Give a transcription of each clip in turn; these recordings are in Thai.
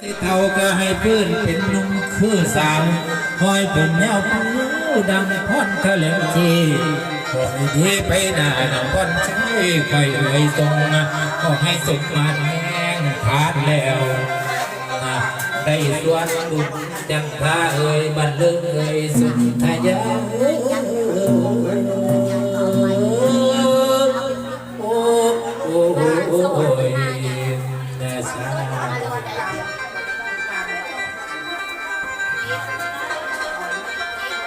ที่เท่าก็ให้พื้นเป็นนุ่มคือสาวคอยผมแนวปูดังพ่อนทะเลจีคอยที่ไปหน้าหนังพ่อนใช้คอยเอ่ยตรงมาก็ให้สมมาแห้งขาดแล้วได้ส่วนบุญจังพระเอ่ยบันลิงเอ่ยสุนทยา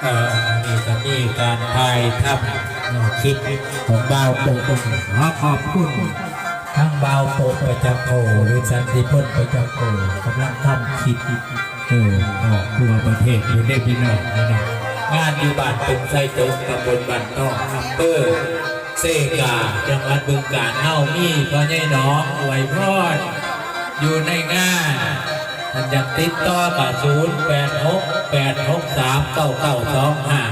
เออนี่ก็มีการถ่ายทำคลิปของบ่าวโปกขอขอบคุณทั้งบ่าวโปกประจำโอหรือสันติพลประจำโอกำลังทำคลิปเออออกทั่วประเทศอยู่ได้พี่น้องนี่นะงานอยู่บ้านตุงไซตงตำบลบ้านนอกอำเภอเซกาจังหวัดบึงกาฬเฮามีพ่อใหญ่น้องอวยพรอยู่ในงาน ท่านอยากติดต่อกับศูนย์แปดหกแปดหกสามเก้าเก้าสองห้า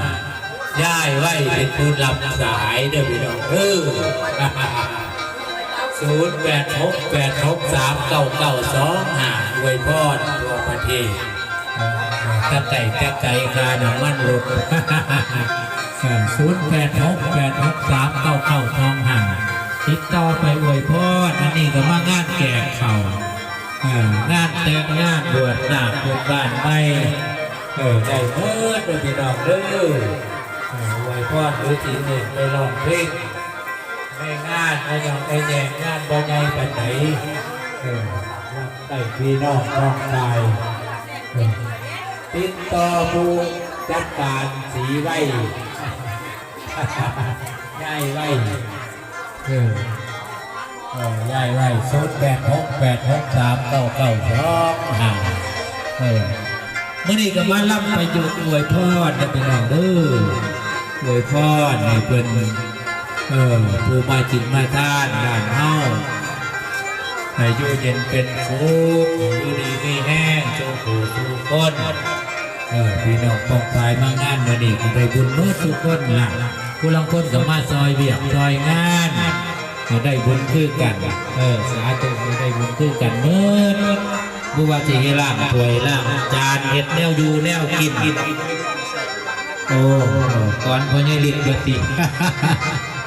ย้ายไว้เป็นผู้รับสายเด้อพี่น้องเออศูนย์แปดหกแปดหกสามเก้าเก้าสองห้าอวยพรทั่วประเทศตะไก่ตะไก่คาหน้ำมันหลุดศูนย์แปดหกแปดหกสามเก้าเก้าสองห้าติดต่อไปอวยพรอันนี้ก็มางานแก่เข่า งานแต่งงานบวชหน้าบวชบ้านไม่เออได้เมื่อเดือพี่น้องเด้อเออไว้พ่อหรือทีหนึ่งไปลองเพลงไม่งานไม่ยองไปแย่งงานบ่ใหญ่ปานไหนเออได้พี่น้องน้องชายติดต่อผู้จัดการสีไว้ง่ายไว้เออ ไว้ศูนย์แปดหกแปดหกสามเก้าเก้าสองห้าเออมื่อนี้ก็มารับไปอยู่อวยพรนะพี่น้องเด้ออวยพรให้เพิ่นเออผู้มาจิตมาทานด้านเฮาให้อยู่เย็นเป็นสุขอยู่ดีมีแห้งโชคผู้ทุกคนเออพี่น้องปองปายมางานเมื่อนี้ก็ได้บุญเมื่อทุกคนล่ะผู้ลังคนก็มาซอยเบียกซอยงาน ได้บุญคือกัน เออสาธุให้ได้บุญคือกันเมื่อบุว่าสิให้ล่างถ้วยล่างจานเห็ดแนวอยู่แนวกินโอ้ก่อนพญ่ลิดเบิดติ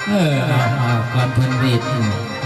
เออก่อนพิ่นรีด